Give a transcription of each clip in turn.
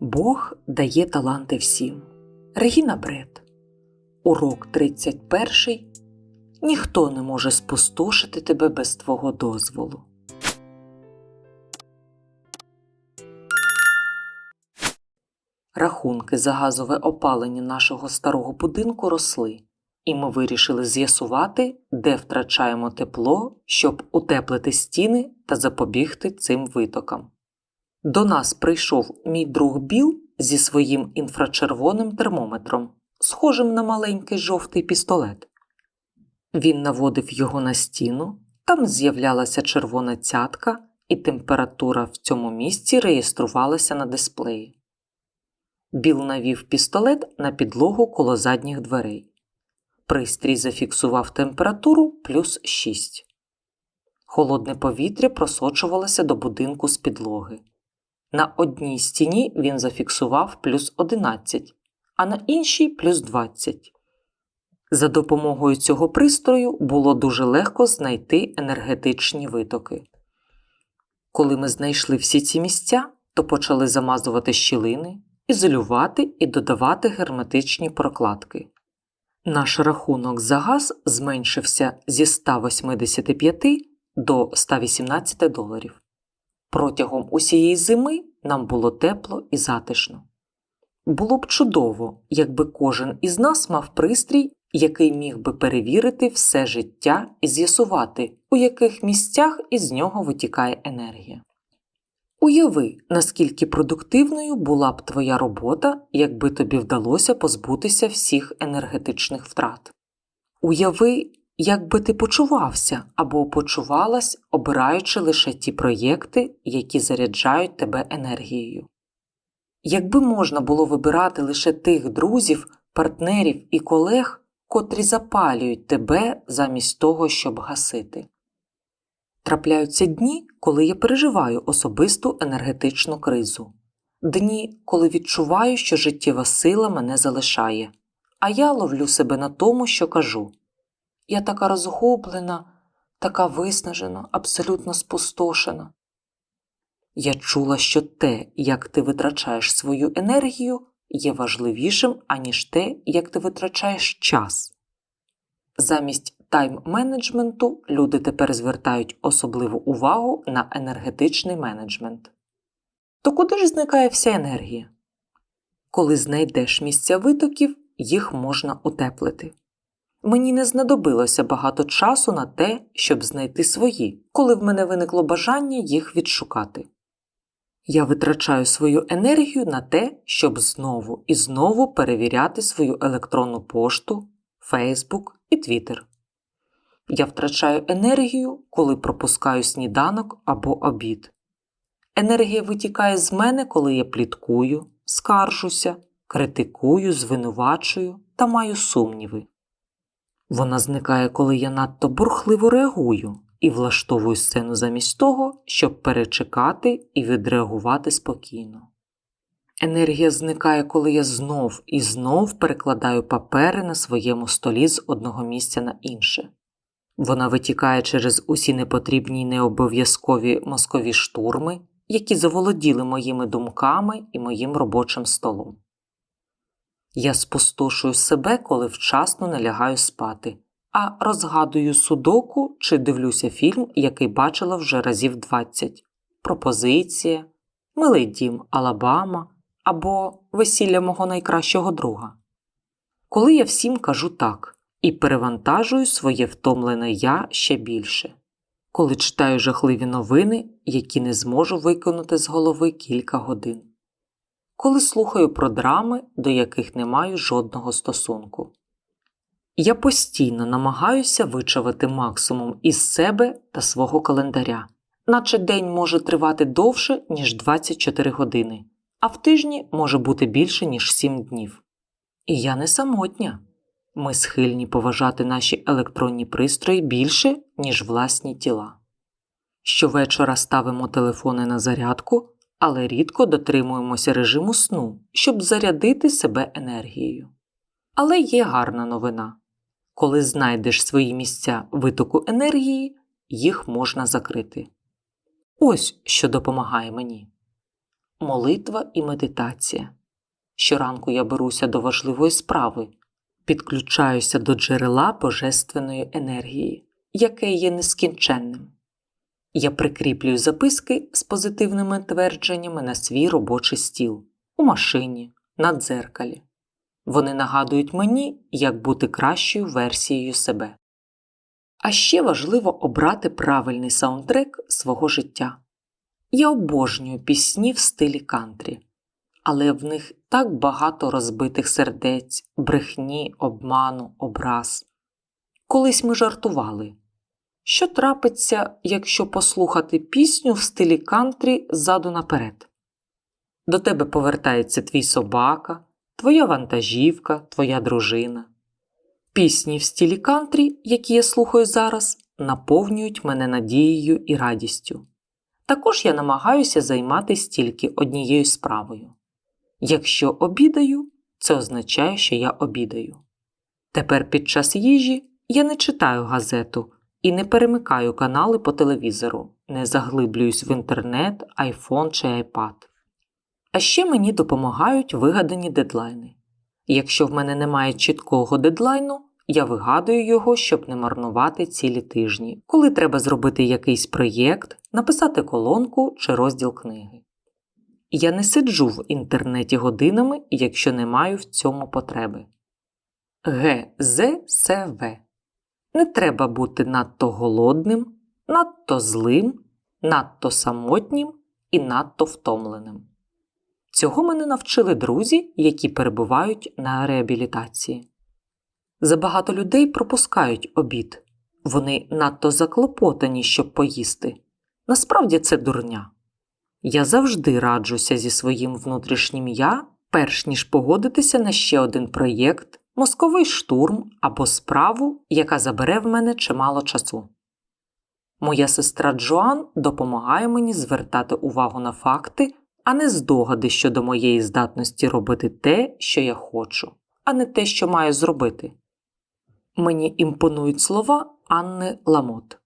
Бог дає таланти всім. Регіна Бред. Урок 31. Ніхто не може спустошити тебе без твого дозволу. Рахунки за газове опалення нашого старого будинку росли, і ми вирішили з'ясувати, де втрачаємо тепло, щоб утеплити стіни та запобігти цим витокам. До нас прийшов мій друг Біл зі своїм інфрачервоним термометром, схожим на маленький жовтий пістолет. Він наводив його на стіну, там з'являлася червона цятка, і температура в цьому місці реєструвалася на дисплеї. Біл навів пістолет на підлогу коло задніх дверей. Пристрій зафіксував температуру плюс 6. Холодне повітря просочувалося до будинку з підлоги. На одній стіні він зафіксував плюс 11, а на іншій плюс 20. За допомогою цього пристрою було дуже легко знайти енергетичні витоки. Коли ми знайшли всі ці місця, то почали замазувати щілини, ізолювати і додавати герметичні прокладки. Наш рахунок за газ зменшився зі 185 до 118 доларів. Протягом усієї зими нам було тепло і затишно. Було б чудово, якби кожен із нас мав пристрій, який міг би перевірити все життя і з'ясувати, у яких місцях із нього витікає енергія. Уяви, наскільки продуктивною була б твоя робота, якби тобі вдалося позбутися всіх енергетичних втрат. Уяви, як би ти почувався або почувалась, обираючи лише ті проєкти, які заряджають тебе енергією. Якби можна було вибирати лише тих друзів, партнерів і колег, котрі запалюють тебе замість того, щоб гасити. Трапляються дні, коли я переживаю особисту енергетичну кризу, дні, коли відчуваю, що життєва сила мене залишає, а я ловлю себе на тому, що кажу я така розгублена, така виснажена, абсолютно спустошена. Я чула, що те, як ти витрачаєш свою енергію, є важливішим, аніж те, як ти витрачаєш час. Замість тайм-менеджменту люди тепер звертають особливу увагу на енергетичний менеджмент. То куди ж зникає вся енергія? Коли знайдеш місця витоків, їх можна утеплити. Мені не знадобилося багато часу на те, щоб знайти свої, коли в мене виникло бажання їх відшукати. Я витрачаю свою енергію на те, щоб знову і знову перевіряти свою електронну пошту, Фейсбук і Твіттер. Я втрачаю енергію, коли пропускаю сніданок або обід. Енергія витікає з мене, коли я пліткую, скаржуся, критикую, звинувачую та маю сумніви. Вона зникає, коли я надто бурхливо реагую і влаштовую сцену замість того, щоб перечекати і відреагувати спокійно. Енергія зникає, коли я знов і знов перекладаю папери на своєму столі з одного місця на інше. Вона витікає через усі непотрібні й необов'язкові мозкові штурми, які заволоділи моїми думками і моїм робочим столом. Я спустошую себе, коли вчасно не лягаю спати, а розгадую судоку чи дивлюся фільм, який бачила вже разів 20 Пропозиція, Милий дім Алабама або Весілля мого найкращого друга. Коли я всім кажу так і перевантажую своє втомлене я ще більше, коли читаю жахливі новини, які не зможу виконати з голови кілька годин коли слухаю про драми, до яких не маю жодного стосунку. Я постійно намагаюся вичавити максимум із себе та свого календаря, наче день може тривати довше, ніж 24 години, а в тижні може бути більше, ніж 7 днів. І я не самотня. Ми схильні поважати наші електронні пристрої більше, ніж власні тіла. Щовечора ставимо телефони на зарядку, але рідко дотримуємося режиму сну, щоб зарядити себе енергією. Але є гарна новина коли знайдеш свої місця витоку енергії, їх можна закрити. Ось що допомагає мені. молитва і медитація. Щоранку я беруся до важливої справи, підключаюся до джерела божественної енергії, яке є нескінченним. Я прикріплюю записки з позитивними твердженнями на свій робочий стіл, у машині, на дзеркалі. Вони нагадують мені, як бути кращою версією себе. А ще важливо обрати правильний саундтрек свого життя. Я обожнюю пісні в стилі кантрі, але в них так багато розбитих сердець, брехні, обману, образ. Колись ми жартували. Що трапиться, якщо послухати пісню в стилі кантрі ззаду наперед? До тебе повертається твій собака, твоя вантажівка, твоя дружина. Пісні в стилі кантрі, які я слухаю зараз, наповнюють мене надією і радістю. Також я намагаюся займатися тільки однією справою. Якщо обідаю, це означає, що я обідаю. Тепер під час їжі я не читаю газету і не перемикаю канали по телевізору, не заглиблююсь в інтернет, айфон чи айпад. А ще мені допомагають вигадані дедлайни. Якщо в мене немає чіткого дедлайну, я вигадую його, щоб не марнувати цілі тижні, коли треба зробити якийсь проєкт, написати колонку чи розділ книги. Я не сиджу в інтернеті годинами, якщо не маю в цьому потреби. ГЗСВ Не треба бути надто голодним, надто злим, надто самотнім і надто втомленим. Цього мене навчили друзі, які перебувають на реабілітації. Забагато людей пропускають обід, вони надто заклопотані, щоб поїсти. Насправді це дурня. Я завжди раджуся зі своїм внутрішнім я, перш ніж погодитися на ще один проєкт, мозковий штурм або справу, яка забере в мене чимало часу. Моя сестра Джоан допомагає мені звертати увагу на факти, а не здогади щодо моєї здатності робити те, що я хочу, а не те, що маю зробити. Мені імпонують слова Анни Ламот.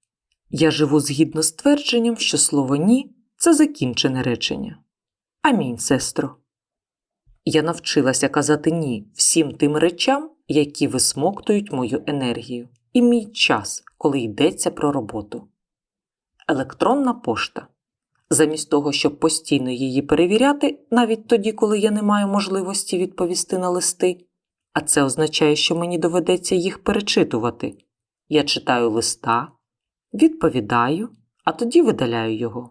Я живу згідно з твердженням, що слово ні це закінчене речення. Амінь, сестро. Я навчилася казати ні всім тим речам, які висмоктують мою енергію, і мій час, коли йдеться про роботу. Електронна пошта. Замість того, щоб постійно її перевіряти, навіть тоді, коли я не маю можливості відповісти на листи, а це означає, що мені доведеться їх перечитувати. Я читаю листа, відповідаю, а тоді видаляю його.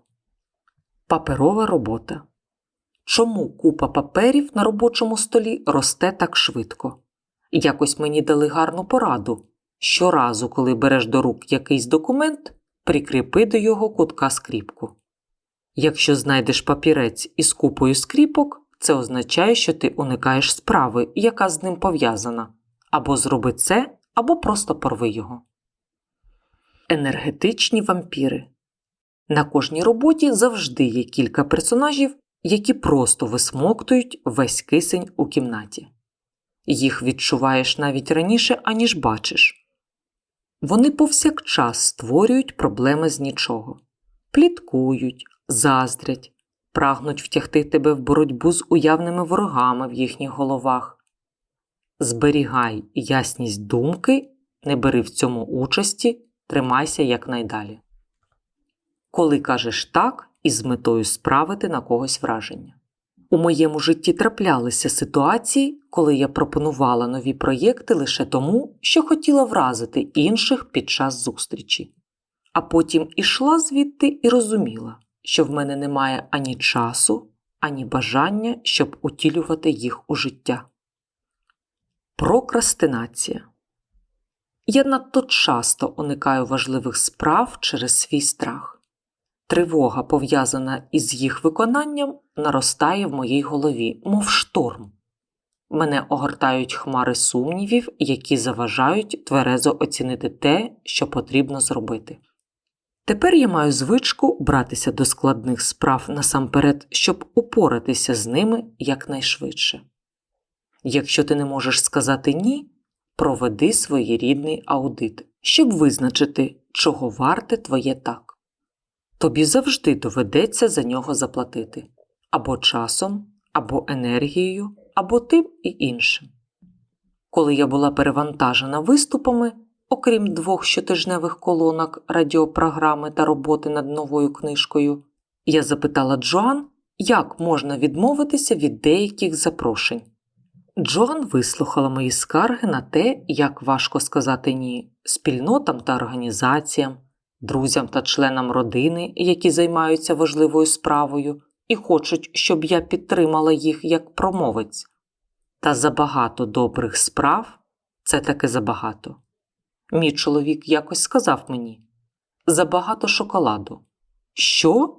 Паперова робота. Чому купа паперів на робочому столі росте так швидко? Якось мені дали гарну пораду. Щоразу, коли береш до рук якийсь документ, прикріпи до його кутка скріпку. Якщо знайдеш папірець із купою скріпок, це означає, що ти уникаєш справи, яка з ним пов'язана. Або зроби це, або просто порви його. Енергетичні вампіри. На кожній роботі завжди є кілька персонажів, які просто висмоктують весь кисень у кімнаті. Їх відчуваєш навіть раніше, аніж бачиш. Вони повсякчас створюють проблеми з нічого, пліткують, заздрять, прагнуть втягти тебе в боротьбу з уявними ворогами в їхніх головах. Зберігай ясність думки, не бери в цьому участі, тримайся якнайдалі. Коли кажеш так із метою справити на когось враження. У моєму житті траплялися ситуації, коли я пропонувала нові проєкти лише тому, що хотіла вразити інших під час зустрічі, а потім ішла звідти і розуміла, що в мене немає ані часу, ані бажання, щоб утілювати їх у життя. Прокрастинація Я надто часто уникаю важливих справ через свій страх. Тривога, пов'язана із їх виконанням, наростає в моїй голові, мов шторм. Мене огортають хмари сумнівів, які заважають тверезо оцінити те, що потрібно зробити. Тепер я маю звичку братися до складних справ насамперед, щоб упоратися з ними якнайшвидше. Якщо ти не можеш сказати ні, проведи своєрідний аудит, щоб визначити, чого варте твоє так тобі завжди доведеться за нього заплатити. або часом, або енергією, або тим і іншим. Коли я була перевантажена виступами, окрім двох щотижневих колонок радіопрограми та роботи над новою книжкою, я запитала Джоан, як можна відмовитися від деяких запрошень. Джоан вислухала мої скарги на те, як важко сказати ні спільнотам та організаціям, друзям та членам родини, які займаються важливою справою і хочуть, щоб я підтримала їх як промовець. Та забагато добрих справ це таки забагато. Мій чоловік якось сказав мені забагато шоколаду. Що?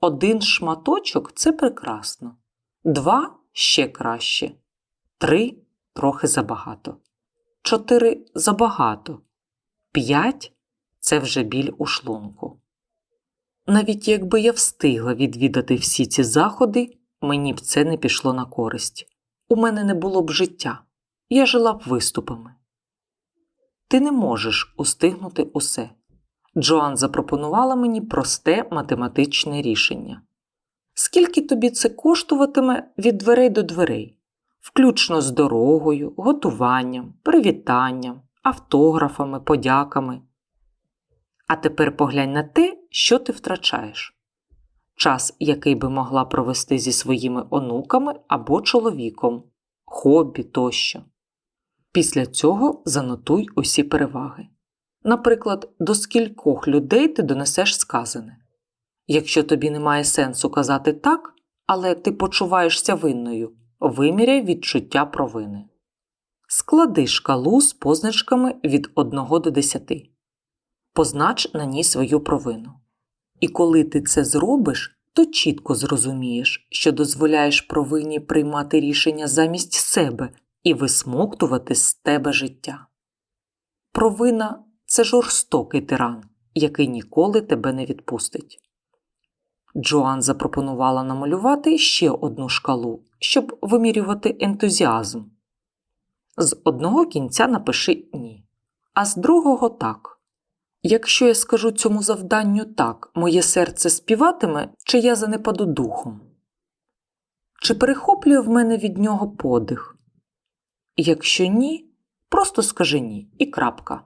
Один шматочок це прекрасно, два ще краще, три трохи забагато, чотири забагато, п'ять це вже біль у шлунку. Навіть якби я встигла відвідати всі ці заходи, мені б це не пішло на користь. У мене не було б життя, я жила б виступами. Ти не можеш устигнути усе. Джоан запропонувала мені просте математичне рішення. Скільки тобі це коштуватиме від дверей до дверей, включно з дорогою, готуванням, привітанням, автографами, подяками. А тепер поглянь на те, що ти втрачаєш час, який би могла провести зі своїми онуками або чоловіком, хобі тощо. Після цього занотуй усі переваги. Наприклад, до скількох людей ти донесеш сказане. Якщо тобі немає сенсу казати так, але ти почуваєшся винною, виміряй відчуття провини. Склади шкалу з позначками від 1 до 10. Познач на ній свою провину. І коли ти це зробиш, то чітко зрозумієш, що дозволяєш провині приймати рішення замість себе і висмоктувати з тебе життя. Провина це жорстокий тиран, який ніколи тебе не відпустить. Джоан запропонувала намалювати ще одну шкалу, щоб вимірювати ентузіазм. З одного кінця напиши ні, а з другого так. Якщо я скажу цьому завданню так, моє серце співатиме, чи я занепаду духом? Чи перехоплює в мене від нього подих? Якщо ні, просто скажи ні і крапка.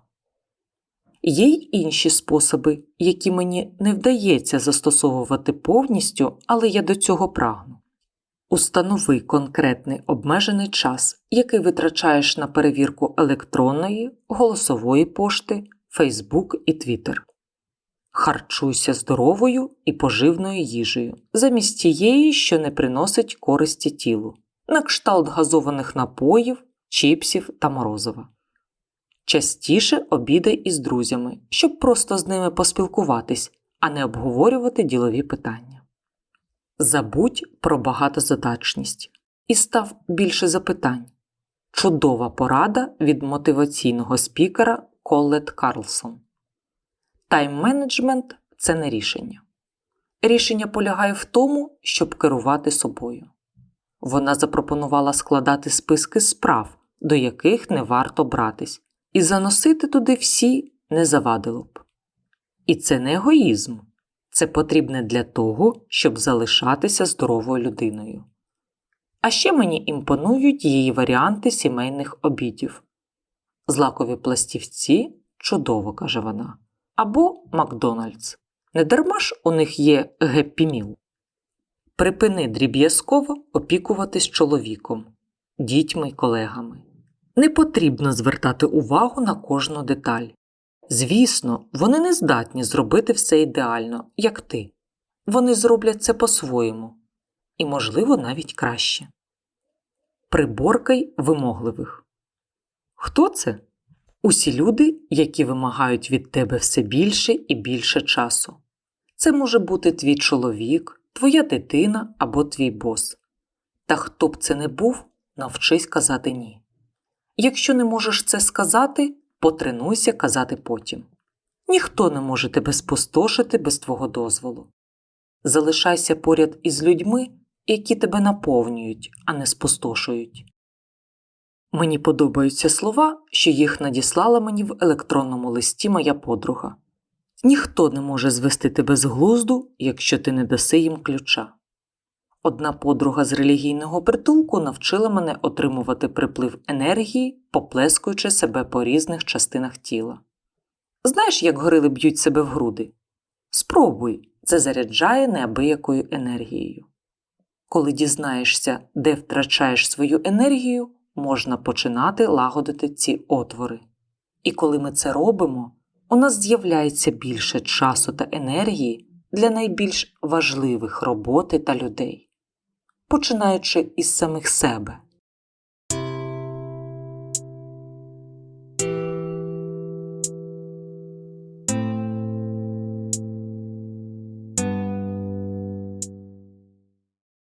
Є й інші способи, які мені не вдається застосовувати повністю, але я до цього прагну. Установи конкретний обмежений час, який витрачаєш на перевірку електронної, голосової пошти, Фейсбук і Твіттер. Харчуйся здоровою і поживною їжею, замість тієї, що не приносить користі тілу, на кшталт газованих напоїв, чіпсів та морозива. Частіше обідай із друзями, щоб просто з ними поспілкуватись, а не обговорювати ділові питання. Забудь про багатозадачність і став більше запитань. Чудова порада від мотиваційного спікера Коллет Карлсон. Тайм-менеджмент це не рішення. Рішення полягає в тому, щоб керувати собою. Вона запропонувала складати списки справ, до яких не варто братись, і заносити туди всі не завадило б. І це не егоїзм, це потрібне для того, щоб залишатися здоровою людиною. А ще мені імпонують її варіанти сімейних обідів. Злакові пластівці чудово, каже вона, або Макдональдс. Недарма ж у них є геппі-міл. Припини дріб'язково опікуватись чоловіком, дітьми й колегами. Не потрібно звертати увагу на кожну деталь. Звісно, вони не здатні зробити все ідеально, як ти. Вони зроблять це по-своєму, і, можливо, навіть краще. Приборкай вимогливих. Хто це? Усі люди, які вимагають від тебе все більше і більше часу. Це може бути твій чоловік, твоя дитина або твій бос. Та хто б це не був, навчись казати ні. Якщо не можеш це сказати, потренуйся казати потім. Ніхто не може тебе спустошити без твого дозволу. Залишайся поряд із людьми, які тебе наповнюють, а не спустошують. Мені подобаються слова, що їх надіслала мені в електронному листі моя подруга. Ніхто не може звести тебе з глузду, якщо ти не даси їм ключа. Одна подруга з релігійного притулку навчила мене отримувати приплив енергії, поплескуючи себе по різних частинах тіла. Знаєш, як горили б'ють себе в груди? Спробуй, це заряджає неабиякою енергією. Коли дізнаєшся, де втрачаєш свою енергію, можна починати лагодити ці отвори. І коли ми це робимо, у нас з'являється більше часу та енергії для найбільш важливих роботи та людей, починаючи із самих себе.